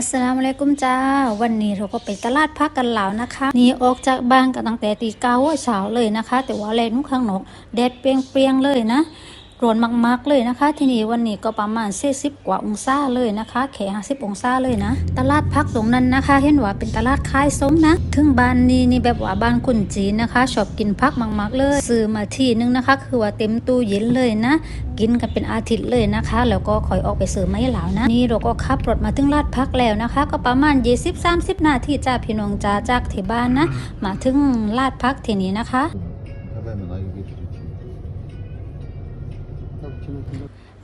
อัสสลามุอะลัยกุมจ้า วันนี้เราก็ไปตลาดพักกันแล้วนะคะนี่ออกจากบ้านกันตั้งแต่ตีเก้าเช้าเลยนะคะ แต่ว่าแลนุ่งข้างนอกแดดเปรียงๆเลยนะ ร้อนมากๆเลยนะคะ ที่นี่วันนี้ก็ประมาณเสิบกว่าองศาเลยนะคะแค่ห้าสิบองศาเลยนะ ตลาดพักตรงนั้นนะคะ เห็นว่าเป็นตลาดขายส้มนะ ถึงบ้านนี้นี่แบบว่าบ้านคนจีนนะคะ ชอบกินพักมากๆเลยซื้อมาที่นึงนะคะ คือว่าเต็มตู้เย็นเลยนะ กินกันเป็นอาทิตย์เลยนะคะ แล้วก็คอยออกไปซื้อไม่หลานะ นี่เราก็ขับรถมาถึงลาดพักแล้วนะคะ ก็ประมาณ20-30นาทีจ้าพี่น้องจ้าจากที่บ้านนะ มาถึงลาดพักที่นี้นะคะ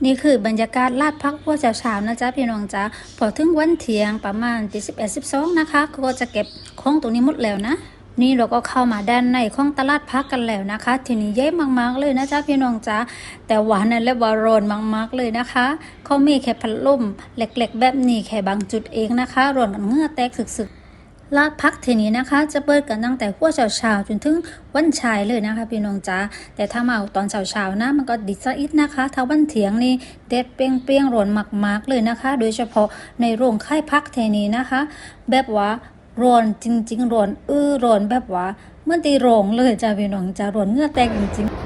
นี่คือบรรยากาศลาดพักพวกเช้าๆนะจ๊ะพี่น้องจ้าพอถึงวันเที่ยงประมาณตีสิบเอ็ดสิบสองนะคะ ก็จะเก็บของตรงนี้หมดแล้วนะ นี่เราก็เข้ามาด้านในของตลาดพักกันแล้วนะคะ ทีนี้เย้มากๆเลยนะจ๊ะพี่น้องจ้าแต่หวานนั่นและวารอนมากๆเลยนะคะเขามีแค่พัดลมเล็กๆ แบบนี้แค่บางจุดเองนะคะร้อนกันเงื่อแตกสึกๆ ลาดพักเทนี้นะคะ จะเปิดกันตั้งแต่หัวเช้าๆจนถึงวันชายเลยนะคะ พี่น้องจ้าแต่ถ้ามาเอาตอนเช้าๆนะมันก็ดิซะอิดนะคะ ถ้าวันเถียงนี่แดดเปรี้ยงๆร้อนมากๆเลยนะคะ โดยเฉพาะในโรงค่ายพักเทนี้นะคะ แบบว่าร้อนจริงๆร้อนอื้อร้อนแบบว่าเมื่อตีโรงเลยจ้าพี่น้องจ้าร้อนเงื่อแตกจริงๆ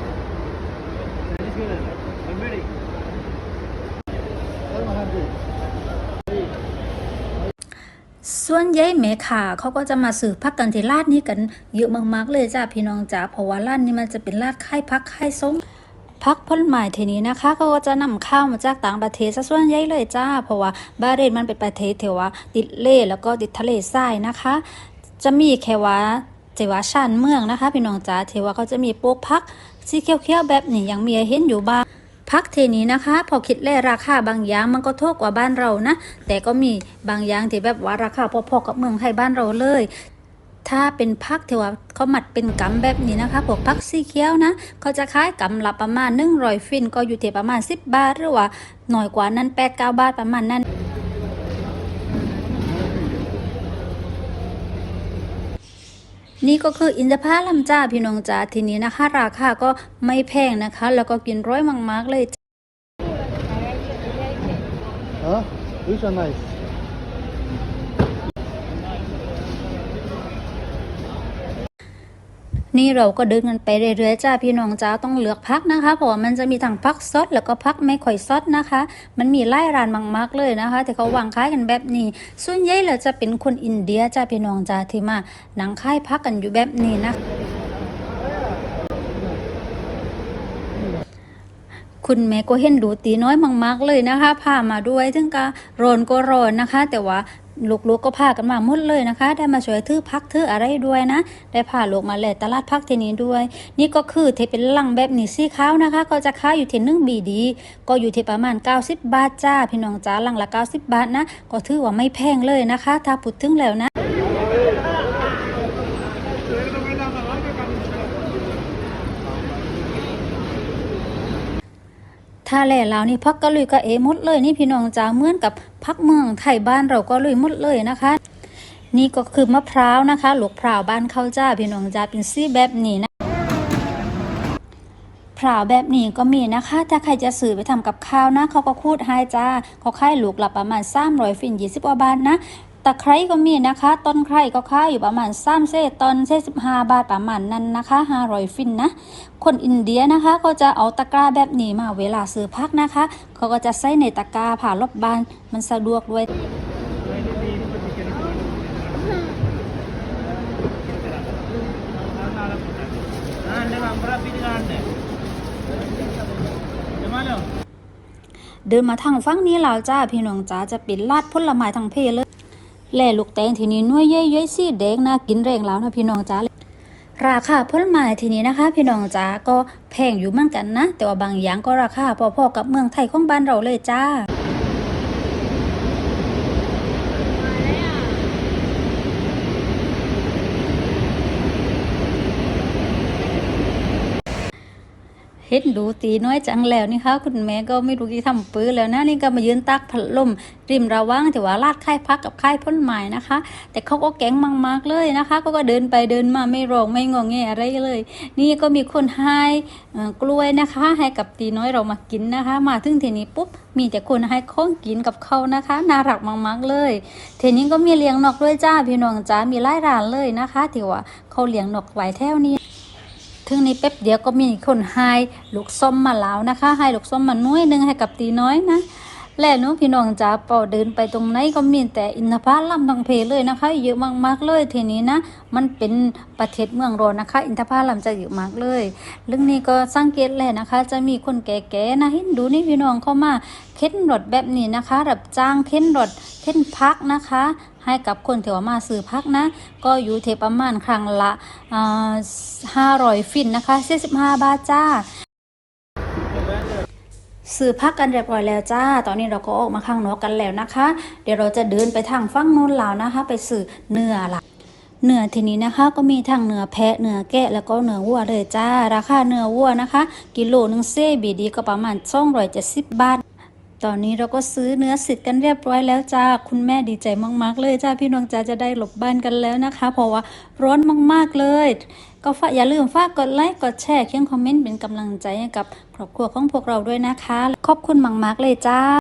ส่วนใหญ่แม่ค้าเขาก็จะมาซื้อพักกันที่ร้านนี้กันเยอะมากๆเลยจ้าพี่น้องจ้าเพราะว่าร้านนี้มันจะเป็นร้านค่ายพักค่ายส้มพักผลไม้ทีนี้นะคะเขาก็จะนำเข้าวมาจากต่างประเทศซะส่วนใหญ่เลยจ้า เพราะว่าบาเรนมันเป็นประเทศเทว่าติดเล่แล้วก็ติดทะเลทรายนะคะ จะมีแค่ว่าเจว่าชานเมืองนะคะ พี่น้องจ้าเทว่าเขาจะมีปลูกพักสีเขียวๆแบบนี้ยังมีเห็นอยู่บ้าง พักเทนี้นะคะ พอคิดแล่ราคาบางอย่างมันก็ถูกกว่าบ้านเรานะ แต่ก็มีบางอย่างที่แบบว่าราคาพอๆกับเมืองไทยบ้านเราเลย ถ้าเป็นพักที่ว่าเขาหมัดเป็นกำแบบนี้นะคะพวกพักสีเขียวนะเขาจะขายกำละประมาณ1 0 0ฟินก็อยู่ที่ประมาณ 10 บาทหรือว่าหน่อยกว่านั้น8 9บาทประมาณนั้น นี่ก็คืออินทผลัมจ้าพี่น้องจ้าทีนี้นะคะ ราคาก็ไม่แพงนะคะ แล้วก็กินร้อยมากๆเลย Ha? Which are nice? นี่เราก็เดินกันไปเรื่อยๆจ้าพี่น้องจ้าต้องเลือกพักนะคะเพราะว่ามันจะมีทั้งพักซดแล้วก็พักไม่ค่อยซดนะคะ มันมีไล่ร้านมากๆเลยนะคะ แต่เขาวางขายกันแบบนี้ ส่วนใหญ่เราจะเป็นคนอินเดียจ้าพี่น้องจ้าที่มาหนังค่ายพักกันอยู่แบบนี้นะคุณแม่ก็เห็นดูตีน้อยมาก ๆ เลยนะคะพามาด้วยถึงกะโรนก็โรนนะคะ แต่ว่า ลูกๆก็พากันมาหมดเลยนะคะ ได้มาช่วยถือพักถืออะไรด้วยนะ ได้พาลูกมาเลยตลาดพักที่นี้ด้วย นี่ก็คือเทเป็นลังแบบนี้สีขาวนะคะ ก็จะค้าอยู่ที่นึ่งบีดี ก็อยู่ที่ประมาณ 90 บาทจ้า พี่น้องจ้าลังละ 90 บาทนะ ก็ถือว่าไม่แพงเลยนะคะ ถ้าพูดถึงแล้วนะ ถ้าแหล่เรานี่พักก็ลุยก็เอมดเลยนี่พี่น้องจ้าเหมือนกับพักเมืองไทยบ้านเราก็ลุยมดเลยนะคะ นี่ก็คือมะพร้าวนะคะหลวกพร้าวบ้านเข้าจ้าพี่น้องจ้าเป็นซี่แบบนี้นะพร้าวแบบนี้ก็มีนะคะ ถ้าใครจะซื้อไปทำกับข้าวนะ เขาก็คูดให้จ้าเขาขายลูกละประมาณ300ฟิน20กว่าบาทนะะไคร้ก็มีนะคะ ต้นไคร้ก็ขาอยู่ประมาณ3เซตอนเซ15บาทประมาณนั้นนะคะ500ฟินนะ คนอินเดียนะคะ ก็จะเอาตะกร้าแบบนี้มาเวลาซื้อพักนะคะ เขาก็จะใส่ในตะกร้าผ่ารอบบานมันสะดวกด้วยเดินมาทางฝั่งนี้แล้วจ้าพี่น้องจ้าจะเป็นลาดผลไม้ทางเพเลย แล่ลูกแตงทีนี้น้วยเย้ยๆสีแดงน่ากินแรงแล้วนะพี่น้องจ้าราคาผลไม้ทีนี้นะคะ พี่น้องจ้าก็แพงอยู่เหมือนกันนะ แต่ว่าบางอย่างก็ราคาพอๆกับเมืองไทยของบ้านเราเลยจ้า เเฮ็ดดูตีน้อยจังแล้วนี่ค่ะคุณแม่ก็ไม่รู้กี่ทำปื้อแล้วนะนี่ก็มายืนตักพัดลมริมระว่างแต่ว่าลาดค่ายพักกับค่ายพ้นไม้นะคะ แต่เขาก็แก๊งมากๆเลยนะคะ ก็ก็เดินไปเดินมาไม่ร้องไม่งอแงอะไรเลย นี่ก็มีคนให้กล้วยนะคะ ให้กับตีน้อยเรามากินนะคะ มาถึงทีนี้ปุ๊บมีแต่คนให้ข้องกินกับเขานะคะน่ารักมากๆเลยทีนี้ก็มีเลี้ยงนกด้วยจ้าพี่น้องจ้ามีหลายร้านเลยนะคะที่ว่าเขาเลี้ยงนกไว้แถวนี้ ถึงนี้แป๊บเดียวก็มีคนให้ลูกส้มมาแล้วนะคะให้ลูกส้มมาน้อยหนึงให้กับตีน้อยนะและน้พี่น้องจ๋าป่าเดินไปตรงไหนก็มีแต่อินทผลัมทั้งเพเลยนะคะ เยอะมากๆเลยทีนี้นะ มันเป็นประเทศเมืองร้อนนะคะ อินทผลัมจะเยอะมากเลย เรื่องนี้ก็สังเกตแหละนะคะ จะมีคนแก่ๆนะเห็นดูนี่พี่น้องเข้ามาเข็นรถแบบนี้นะคะรับจ้างเข็นรถเข็นพักนะคะ ให้กับคนที่ว่ามาซื้อพักนะ ก็อยู่เทประมาณครั้งละห้าร้อยฟินนะคะ45บาทจ้าซื้อพักกันเรียบร้อยแล้วจ้า ตอนนี้เราก็ออกมาข้างนอกกันแล้วนะคะ เดี๋ยวเราจะเดินไปทางฝั่งโน้นแล้วนะคะ ไปซื้อเนื้อละเนื้อทีนี้นะคะก็มีทั้งเนื้อแพะเนื้อแกะแล้วก็เนื้อวัวเลยจ้า ราคาเนื้อวัวนะคะ กิโลหนึงเซบีดีก็ประมาณ270บาท ตอนนี้เราก็ซื้อเนื้อสิทธิ์กันเรียบร้อยแล้วจ้า คุณแม่ดีใจมากๆเลยจ้า พี่น้องจ้าจะได้หลบบ้านกันแล้วนะคะ เพราะว่าร้อนมากๆเลย ก็ฝากอย่าลืมฝากกดไลค์ กดแชร์เขียนคอมเมนต์เป็นกำลังใจให้กับครอบครัวของพวกเราด้วยนะคะ ขอบคุณมากๆเลยจ้า